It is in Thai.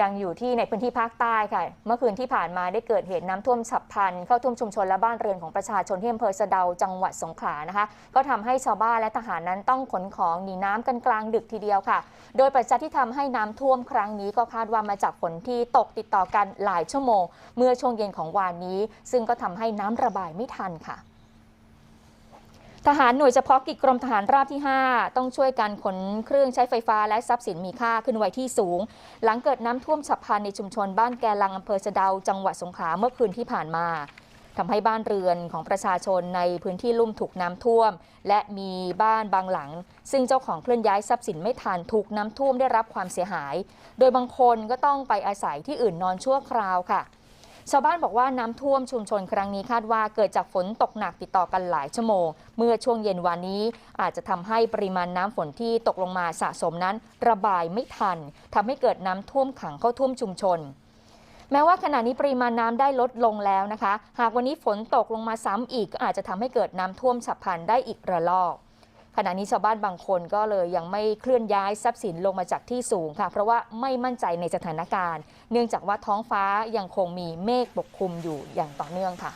ยังอยู่ที่ในพื้นที่ภาคใต้ค่ะ เมื่อคืนที่ผ่านมาได้เกิดเหตุน้ำท่วมฉับพลัน เข้าท่วมชุมชนและบ้านเรือนของประชาชนที่อำเภอสะเดาจังหวัดสงขลานะคะ ก็ทำให้ชาวบ้านและทหารนั้นต้องขนของหนีน้ำกันกลางดึกทีเดียวค่ะ โดยปัจจัยที่ทำให้น้ำท่วมครั้งนี้ก็คาดว่ามาจากฝนที่ตกติดต่อกันหลายชั่วโมง เมื่อช่วงเย็นของวานนี้ ซึ่งก็ทำให้น้ำระบายไม่ทันค่ะ ทหารหน่วยเฉพาะกิจกรมทหารราบที่ 5 ต้องช่วยกันขนเครื่องใช้ไฟฟ้าและทรัพย์สินมีค่าขึ้นไว้ที่สูง หลังเกิดน้ำท่วมฉับพลันในชุมชนบ้านแกลังอำเภอสะเดาจังหวัดสงขลาเมื่อคืนที่ผ่านมาทำให้บ้านเรือนของประชาชนในพื้นที่ลุ่มถูกน้ำท่วม และมีบ้านบางหลัง ซึ่งเจ้าของเคลื่อนย้ายทรัพย์สินไม่ทันถูกน้ำท่วมได้รับความเสียหาย โดยบางคนก็ต้องไปอาศัยที่อื่นนอนชั่วคราวค่ะ ชาวบ้านบอกว่าน้ำท่วมชุมชนครั้งนี้คาดว่าเกิดจากฝนตกหนักติดต่อกันหลายชั่วโมง เมื่อช่วงเย็นวันนี้อาจจะทำให้ปริมาณน้ำฝนที่ตกลงมาสะสมนั้น ระบายไม่ทันทำให้เกิดน้ำท่วมขังเข้าท่วมชุมชน แม้ว่าขณะนี้ปริมาณน้ำได้ลดลงแล้วนะคะ หากวันนี้ฝนตกลงมาซ้ำอีกก็อาจจะทำให้เกิดน้ำท่วมฉับพลันได้อีกระลอก ขณะนี้ชาวบ้านบางคนก็เลยยังไม่เคลื่อนย้ายทรัพย์สินลงมาจากที่สูงค่ะ เพราะว่าไม่มั่นใจในสถานการณ์ เนื่องจากว่าท้องฟ้ายังคงมีเมฆปกคลุมอยู่อย่างต่อเนื่องค่ะ